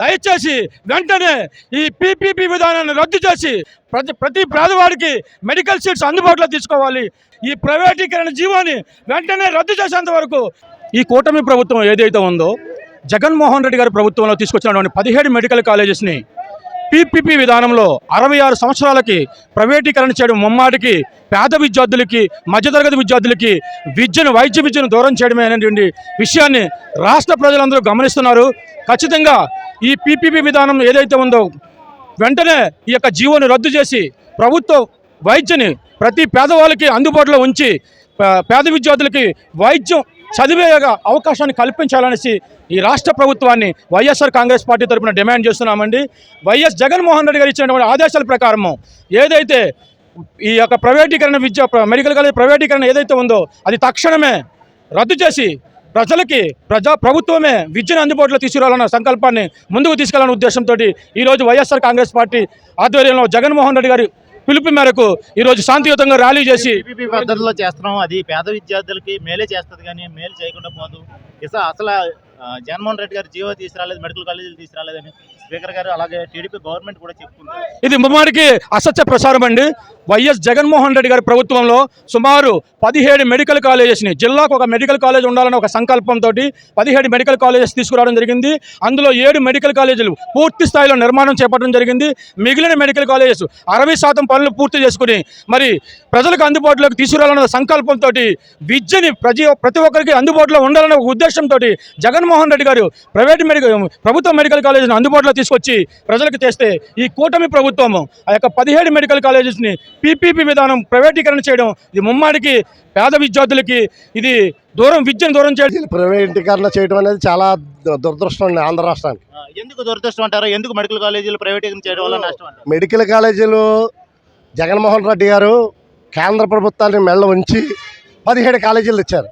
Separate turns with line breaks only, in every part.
దయచేసి వెంటనే ఈ పీపీపీ విధానాన్ని రద్దు చేసి ప్రతి ప్రతి పేదవాడికి మెడికల్ సీట్స్ అందుబాటులో తీసుకోవాలి. ఈ ప్రైవేటీకరణ జీవోని వెంటనే రద్దు చేసేంత వరకు ఈ కూటమి ప్రభుత్వం ఏదైతే ఉందో జగన్మోహన్ రెడ్డి గారి ప్రభుత్వంలో తీసుకొచ్చినటువంటి పదిహేడు మెడికల్ కాలేజెస్ని పీపీపీ విధానంలో అరవై ఆరు సంవత్సరాలకి ప్రైవేటీకరణ చేయడం ముమ్మాటికి పేద విద్యార్థులకి మధ్యతరగతి విద్యార్థులకి విద్యను వైద్య విద్యను దూరం చేయడమే అనేటువంటి విషయాన్ని రాష్ట్ర ప్రజలందరూ గమనిస్తున్నారు. ఖచ్చితంగా ఈ పీపీపీ విధానం ఏదైతే ఉందో వెంటనే ఈ యొక్క జీవోని రద్దు చేసి ప్రభుత్వ వైద్యని ప్రతి పేదవాళ్ళకి అందుబాటులో ఉంచి పేద విద్యార్థులకి వైద్యం చదివే అవకాశాన్ని కల్పించాలనేసి ఈ రాష్ట్ర ప్రభుత్వాన్ని వైఎస్ఆర్ కాంగ్రెస్ పార్టీ తరఫున డిమాండ్ చేస్తున్నామండి. వైఎస్ జగన్మోహన్ రెడ్డి గారు ఇచ్చినటువంటి ఆదేశాల ప్రకారము ఏదైతే ఈ యొక్క ప్రైవేటీకరణ విద్య మెడికల్ కాలేజ్ ప్రైవేటీకరణ ఏదైతే ఉందో అది తక్షణమే రద్దు చేసి ప్రజలకి ప్రజా ప్రభుత్వమే విద్యను అందుబాటులో తీసుకురావాలన్న సంకల్పాన్ని ముందుకు తీసుకెళ్ళాలన్న ఉద్దేశంతో ఈరోజు వైఎస్ఆర్ కాంగ్రెస్ పార్టీ ఆధ్వర్యంలో జగన్మోహన్ రెడ్డి గారి పిలుపు మేరకు ఈరోజు శాంతియుతంగా ర్యాలీ చేసి
పద్ధతిలో చేస్తున్నాం. అది పేద విద్యార్థులకి మేలే చేస్తుంది కానీ మేలు చేయకుండా పోదు. ఇస అసలు జగన్మోహన్ రెడ్డి గారు జీవో తీసుకురాలేదు మెడికల్ కాలేజీలు తీసుకురాలేదని స్పీకర్ గారు అలాగే టీడీపీ గవర్నమెంట్ కూడా చెప్పుకుంది
ఇది ముమ్మాడికి అసత్య ప్రసారం అండి. వైఎస్ జగన్మోహన్ రెడ్డి గారి ప్రభుత్వంలో సుమారు పదిహేడు మెడికల్ కాలేజెస్ని జిల్లాకు ఒక మెడికల్ కాలేజ్ ఉండాలని ఒక సంకల్పంతో పదిహేడు మెడికల్ కాలేజెస్ తీసుకురావడం జరిగింది. అందులో ఏడు మెడికల్ కాలేజీలు పూర్తి స్థాయిలో నిర్మాణం చేపట్టడం జరిగింది. మిగిలిన మెడికల్ కాలేజెస్ అరవై శాతం పనులు పూర్తి చేసుకుని మరి ప్రజలకు అందుబాటులోకి తీసుకురావాలన్న సంకల్పంతో విద్యని ప్రతి ప్రతి ఒక్కరికి అందుబాటులో ఉండాలన్న ఒక ఉద్దేశంతో జగన్మోహన్ రెడ్డి గారు ప్రైవేట్ మెడికల్ ప్రభుత్వ మెడికల్ కాలేజీని అందుబాటులో తీసుకొచ్చి ప్రజలకు తెస్తే ఈ కూటమి ప్రభుత్వం ఆ యొక్క పదిహేడు మెడికల్ కాలేజెస్ని పీపీపీ విధానం ప్రైవేటీకరణ చేయడం ఇది ముమ్మాడికి పేద విద్యార్థులకి ఇది దూరం విద్యను దూరం చేయడం.
ప్రైవేటీకరణ చేయడం అనేది చాలా దురదృష్టం అండి ఆంధ్ర రాష్ట్రానికి.
ఎందుకు దురదృష్టం అంటారు? ఎందుకు మెడికల్ కాలేజీలు ప్రైవేటీకరణ చేయడం వల్ల నష్టం
మెడికల్ కాలేజీలు జగన్మోహన్ రెడ్డి గారు కేంద్ర ప్రభుత్వాన్ని మెళ్ళ ఉంచి పదిహేడు కాలేజీలు ఇచ్చారు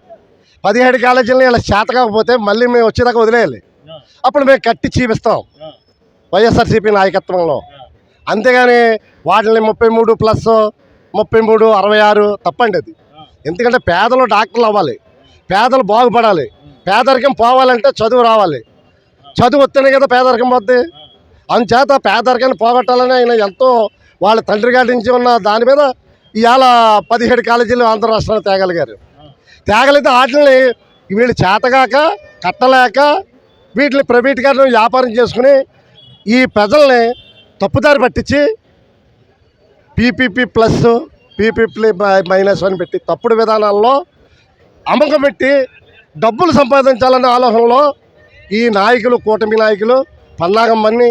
పదిహేడు కాలేజీలను ఇలా చేత కాకపోతే మళ్ళీ మేము వచ్చేదాకా వదిలేయాలి. అప్పుడు మేము కట్టి చూపిస్తాం. వైఎస్ఆర్సీపీ నాయకత్వంలో. అంతేగాని వాటిని ముప్పై మూడు ప్లస్ ముప్పై మూడు అరవై ఆరు తప్పండి అది. ఎందుకంటే పేదలు డాక్టర్లు అవ్వాలి. పేదలు బాగుపడాలి. పేదరికం పోవాలంటే చదువు రావాలి. చదువు వస్తేనే కదా పేదరికం పోద్ది. అందుచేత పేదరికాన్ని పోగొట్టాలని ఆయన ఎంతో వాళ్ళ తండ్రి గారి నుంచి ఉన్న దాని మీద ఇవాళ పదిహేడు కాలేజీలు ఆంధ్ర రాష్ట్రాన్ని తేగలిగారు. తేగలిగితే వాటిని వీళ్ళు చేతగాక కట్టలేక వీటిని ప్రైవేట్గాను వ్యాపారం చేసుకుని ఈ ప్రజల్ని తప్పుదారి పట్టించి పీపీపీ ప్లస్ పీపీపీ మైనస్ అని పెట్టి తప్పుడు విధానాల్లో అమ్మకం పెట్టి డబ్బులు సంపాదించాలనే ఆలోచనలో ఈ నాయకులు కూటమి నాయకులు పన్నాగం మన్ని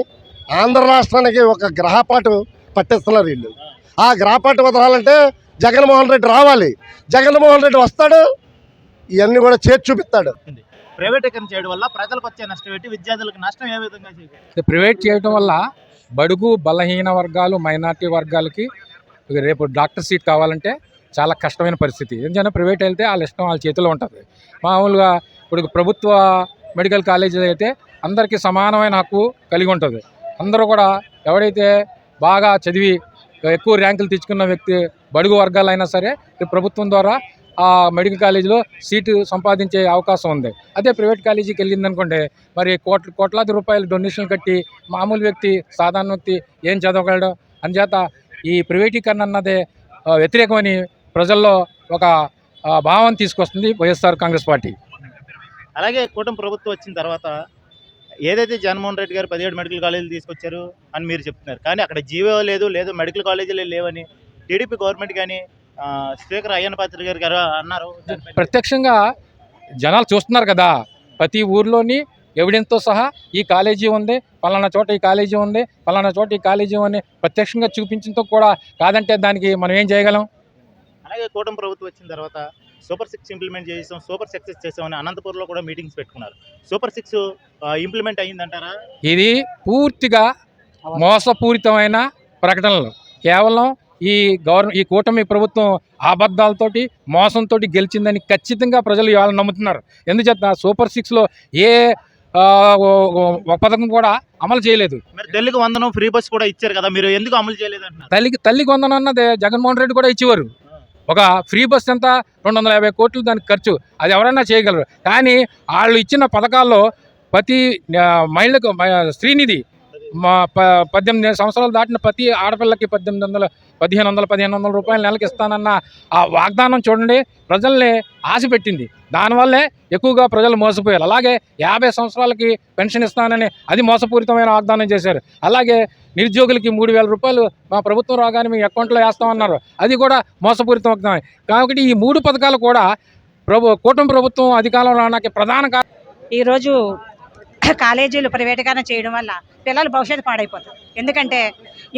ఆంధ్ర రాష్ట్రానికి ఒక గ్రహపాటు పట్టిస్తున్నారు వీళ్ళు. ఆ గ్రహపాటు వదలాలంటే జగన్మోహన్ రెడ్డి రావాలి. జగన్మోహన్ రెడ్డి వస్తాడు ఇవన్నీ కూడా చేర్చి చూపిస్తాడు.
ప్రైవేటీకరణ చేయడం వల్ల ప్రజలకు వచ్చే నష్టం ఏంటి? విద్యార్థులకు నష్టం ఏ విధంగా
ప్రైవేట్ చేయడం వల్ల బడుగు బలహీన వర్గాలు మైనార్టీ వర్గాలకి రేపు డాక్టర్ సీట్ కావాలంటే చాలా కష్టమైన పరిస్థితి. ఎందుకంటే ప్రైవేట్ వెళ్తే వాళ్ళ ఇష్టం వాళ్ళ చేతిలో ఉంటుంది. మామూలుగా ఇప్పుడు ప్రభుత్వ మెడికల్ కాలేజీలో అయితే అందరికీ సమానమైన హక్కు కలిగి ఉంటుంది. అందరూ కూడా ఎవడైతే బాగా చదివి ఎక్కువ ర్యాంకులు తెచ్చుకున్న వ్యక్తి బడుగు వర్గాలైనా సరే ప్రభుత్వం ద్వారా ఆ మెడికల్ కాలేజీలో సీటు సంపాదించే అవకాశం ఉంది. అదే ప్రైవేట్ కాలేజీకి వెళ్ళిందనుకోండి మరి కోట్ల కోట్లాది రూపాయలు డొనేషన్లు కట్టి మామూలు వ్యక్తి సాధారణ వ్యక్తి ఏం చదవగలడు? అందుచేత ఈ ప్రైవేటీకరణ అన్నదే వ్యతిరేకమని ప్రజల్లో ఒక భావం తీసుకొస్తుంది వైఎస్ఆర్ కాంగ్రెస్ పార్టీ.
అలాగే కూటమి ప్రభుత్వం వచ్చిన తర్వాత ఏదైతే జగన్మోహన్ రెడ్డి గారు పదిహేడు మెడికల్ కాలేజీలు తీసుకొచ్చారు అని మీరు చెప్తున్నారు. కానీ అక్కడ జీవో లేదు లేదు మెడికల్ కాలేజీలు లేవని టీడీపీ గవర్నమెంట్ కానీ స్పీకర్ అయ్యన్న పాత్ర గారు గారు అన్నారు.
ప్రత్యక్షంగా జనాలు చూస్తున్నారు కదా ప్రతి ఊర్లోని ఎవిడెన్స్తో సహా ఈ కాలేజీ ఉంది పలానా చోట ఈ కాలేజీ ఉంది పలానా చోట ఈ కాలేజీ ఉంది ప్రత్యక్షంగా చూపించడంతో కూడా కాదంటే దానికి మనం ఏం చేయగలం?
అలాగే కూటమి ప్రభుత్వం వచ్చిన తర్వాత సూపర్ సిక్స్ ఇంప్లిమెంట్ చేసాం సూపర్ సక్సెస్ చేసామని అనంతపురంలో కూడా మీటింగ్స్ పెట్టుకున్నారు. సూపర్ సిక్స్ ఇంప్లిమెంట్ అయ్యిందంటారా?
ఇది పూర్తిగా మోసపూరితమైన ప్రకటనలు. కేవలం ఈ గవర్న ఈ కూటమి ప్రభుత్వం అబద్ధాలతోటి మోసంతో గెలిచిందని ఖచ్చితంగా ప్రజలు ఇవాళ నమ్ముతున్నారు. ఎందుచేత సూపర్ సిక్స్లో ఏ పథకం కూడా అమలు చేయలేదు.
మరి ఢిల్లీకి వందనం ఫ్రీ బస్ కూడా ఇచ్చారు కదా మీరు ఎందుకు అమలు చేయలేదు
తల్లికి తల్లి కొందన అన్నది జగన్మోహన్ రెడ్డి కూడా ఇచ్చేవారు. ఒక ఫ్రీ బస్ ఎంత? రెండు వందల యాభై కోట్లు దానికి ఖర్చు. అది ఎవరైనా చేయగలరు. కానీ వాళ్ళు ఇచ్చిన పథకాల్లో ప్రతి మహిళకు శ్రీనిధి మా ప పద్దెనిమిది సంవత్సరాలు దాటిన ప్రతి ఆడపిల్లకి పద్దెనిమిది వందల పదిహేను వందల పదిహేను వందల రూపాయలు నెలకి ఇస్తానన్న ఆ వాగ్దానం చూడండి ప్రజల్ని ఆశ పెట్టింది. దానివల్లే ఎక్కువగా ప్రజలు మోసపోయారు. అలాగే యాభై సంవత్సరాలకి పెన్షన్ ఇస్తానని అది మోసపూరితమైన వాగ్దానం చేశారు. అలాగే నిరుద్యోగులకి మూడు వేల రూపాయలు మా ప్రభుత్వం రాగానే మీ అకౌంట్లో వేస్తామన్నారు. అది కూడా మోసపూరితం వాగ్దానం. కాబట్టి ఈ మూడు పథకాలు కూడా ప్రభు కూటమి ప్రభుత్వం అధికారంలో రావడానికి ప్రధాన కారణం
ఈరోజు కాలేజీలు ప్రైవేటుగానే చేయడం వల్ల పిల్లల భవిష్యత్తు పాడైపోతుంది ఎందుకంటే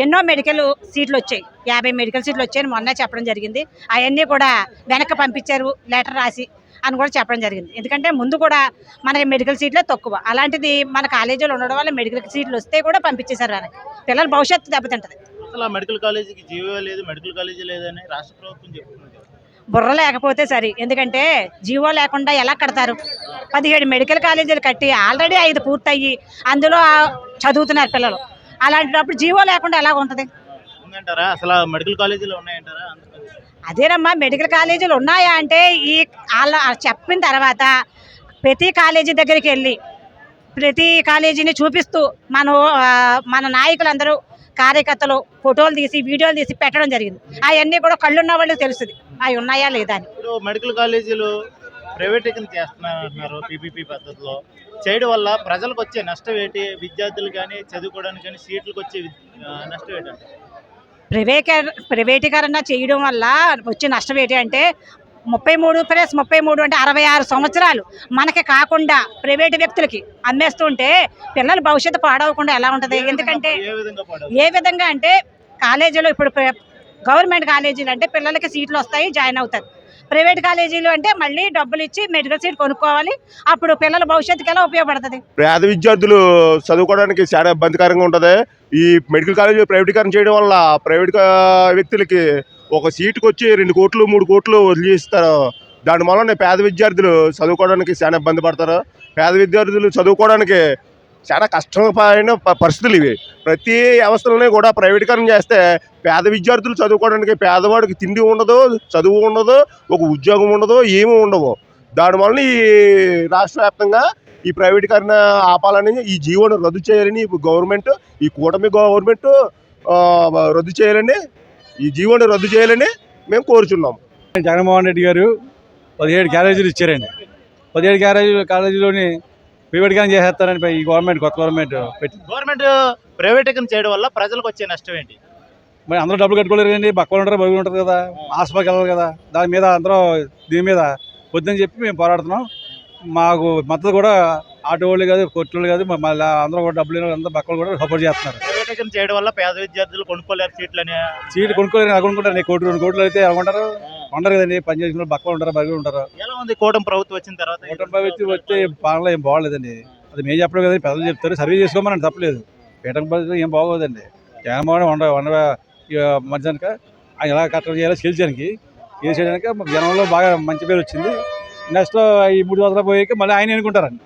ఎన్నో మెడికల్ సీట్లు వచ్చాయి. యాభై మెడికల్ సీట్లు వచ్చాయని మొన్న చెప్పడం జరిగింది. అవన్నీ కూడా వెనక్కి పంపించారు లెటర్ రాసి అని కూడా చెప్పడం జరిగింది. ఎందుకంటే ముందు కూడా మనకి మెడికల్ సీట్లే తక్కువ. అలాంటిది మన కాలేజీలో ఉండడం వల్ల మెడికల్ సీట్లు వస్తే కూడా పంపించేశారు వెనక్కి. పిల్లల భవిష్యత్తు దెబ్బతింటది.
అసలు మెడికల్ కాలేజీకి జీవో లేదు మెడికల్ కాలేజీ లేదని రాష్ట్ర ప్రభుత్వం చెప్తుంది
బుర్ర లేకపోతే సరి. ఎందుకంటే జీవో లేకుండా ఎలా కడతారు? పదిహేడు మెడికల్ కాలేజీలు కట్టి ఆల్రెడీ ఐదు పూర్తయ్యి అందులో చదువుతున్నారు పిల్లలు. అలాంటప్పుడు జీవో లేకుండా ఎలా ఉంటుంది?
అసలు మెడికల్ కాలేజీలు ఉన్నాయంటారా?
అదేనమ్మా మెడికల్ కాలేజీలు ఉన్నాయా అంటే ఈ వాళ్ళ చెప్పిన తర్వాత ప్రతి కాలేజీ దగ్గరికి వెళ్ళి ప్రతి కాలేజీని చూపిస్తూ మన మన నాయకులందరూ కార్యకర్తలు ఫోటోలు తీసి వీడియోలు తీసి పెట్టడం జరిగింది. అవన్నీ కూడా కళ్ళున్న వాళ్ళకి తెలుస్తుంది అవి ఉన్నాయా లేదా అని.
ఇప్పుడు మెడికల్ కాలేజీలు ప్రైవేటీకరణ చేస్తున్నారు పీపీపీ పద్ధతిలో. చేయడం వల్ల ప్రజలకు వచ్చే నష్టం ఏంటి? విద్యార్థులు కానీ చదువుకోవడానికి కానీ సీట్లకు వచ్చే నష్టం ఏంటంటే?
ప్రైవేటీకరణ ప్రైవేటీకరణ చేయడం వల్ల వచ్చే నష్టం ఏంటి అంటే ముప్పై మూడు ప్లస్ ముప్పై మూడు అంటే అరవై ఆరు సంవత్సరాలు. మనకి కాకుండా ప్రైవేటు వ్యక్తులకి అమ్మేస్తుంటే పిల్లల భవిష్యత్తు పాడవకుండా ఎలా ఉంటుంది? ఎందుకంటే
ఏ విధంగా
అంటే కాలేజీలో ఇప్పుడు గవర్నమెంట్ కాలేజీలు అంటే పిల్లలకి సీట్లు వస్తాయి జాయిన్ అవుతారు. ప్రైవేట్ కాలేజీలు అంటే మళ్ళీ డబ్బులు ఇచ్చి మెడికల్ సీట్ కొనుక్కోవాలి. అప్పుడు పిల్లల భవిష్యత్తుకి ఎలా ఉపయోగపడుతుంది?
పేద విద్యార్థులు చదువుకోవడానికి చాలా ఇబ్బందికరంగా ఉంటుంది. ఈ మెడికల్ కాలేజ్ ప్రైవేటీకరణ చేయడం వల్ల ప్రైవేట్ వ్యక్తులకి ఒక సీటుకు వచ్చి రెండు కోట్లు మూడు కోట్లు వదిలిస్తారు. దాని వలన పేద విద్యార్థులు చదువుకోవడానికి చాలా ఇబ్బంది పడతారు. పేద విద్యార్థులు చదువుకోవడానికి చాలా కష్టమైన ప- పరిస్థితులు ఇవి. ప్రతి వ్యవస్థలని కూడా ప్రైవేటీకరణ చేస్తే పేద విద్యార్థులు చదువుకోవడానికి పేదవాడికి తిండి ఉండదు చదువు ఉండదు ఒక ఉద్యోగం ఉండదు ఏమీ ఉండవు. దానివల్ల ఈ రాష్ట్ర వ్యాప్తంగా ఈ ప్రైవేటీకరణ ఆపాలని ఈ జీవోను రద్దు చేయాలని గవర్నమెంట్ ఈ కూటమి గవర్నమెంట్ రద్దు చేయాలని ఈ జీవోని రద్దు చేయాలని మేము కోరుచున్నాం.
జగన్మోహన్ రెడ్డి గారు పదిహేడు క్యారేజీలు ఇచ్చారండి. పదిహేడు క్యారేజీలు కాలేజీలోని ప్రైవేట్గానే చేసేస్తారని ఈ గవర్నమెంట్ కొత్త గవర్నమెంట్ పెట్టి
గవర్నమెంట్ ప్రైవేటీకరణ చేయడం వల్ల ప్రజలకు వచ్చే నష్టం ఏంటి?
మరి అందరూ డబ్బులు కట్టుకోలేరు కండి బక్కలు ఉంటారు బరువులు ఉంటుంది కదా హాస్పిటల్కి వెళ్ళాలి కదా దాని మీద అందరూ దీని మీద వద్దని చెప్పి మేము పోరాడుతున్నాం. మాకు మద్దతు కూడా ఆటో వాళ్ళు కాదు కొట్లు కాదు మళ్ళీ అందరూ కూడా డబ్బులు వాళ్ళు అందరూ బక్కలు కూడా సపోర్ట్ చేస్తున్నారు.
ప్రైవేటీకరణ చేయడం వల్ల పేద విద్యార్థులు కొనుక్కోలేరు సీట్లని.
సీట్లు కొనుక్కోలేరు ఎలా కొనుక్కుంటారు. నీ కోటి రెండు కోట్లు అయితే కొంటారు ఉండరు కదండి పని చేసుకున్న వాళ్ళు బక్కలు ఉంటారు బరువులు ఉంటారు?
ఎలా ఉంది కూటమి ప్రభుత్వం వచ్చిన తర్వాత?
కుటుంబ వ్యక్తి వస్తే పాలన ఏం బాగోలేదండి. అది మేము చెప్పడం కదండి పెద్దలు చెప్తారు సర్వే చేసుకోమని తప్పలేదు. పీఠం పద్ధతి ఏం బాగోదండి. జగన్మోహన్ వండ వండ మధ్యాహ్నక ఆయన ఎలా కట్టడం చేయాలో గెలిచానికి గెలిచేయడానికి జనంలో బాగా మంచి పేరు వచ్చింది. నెక్స్ట్ ఈ మూడు సంవత్సరాలు పోయాక మళ్ళీ ఆయన ఎన్నుకుంటారండి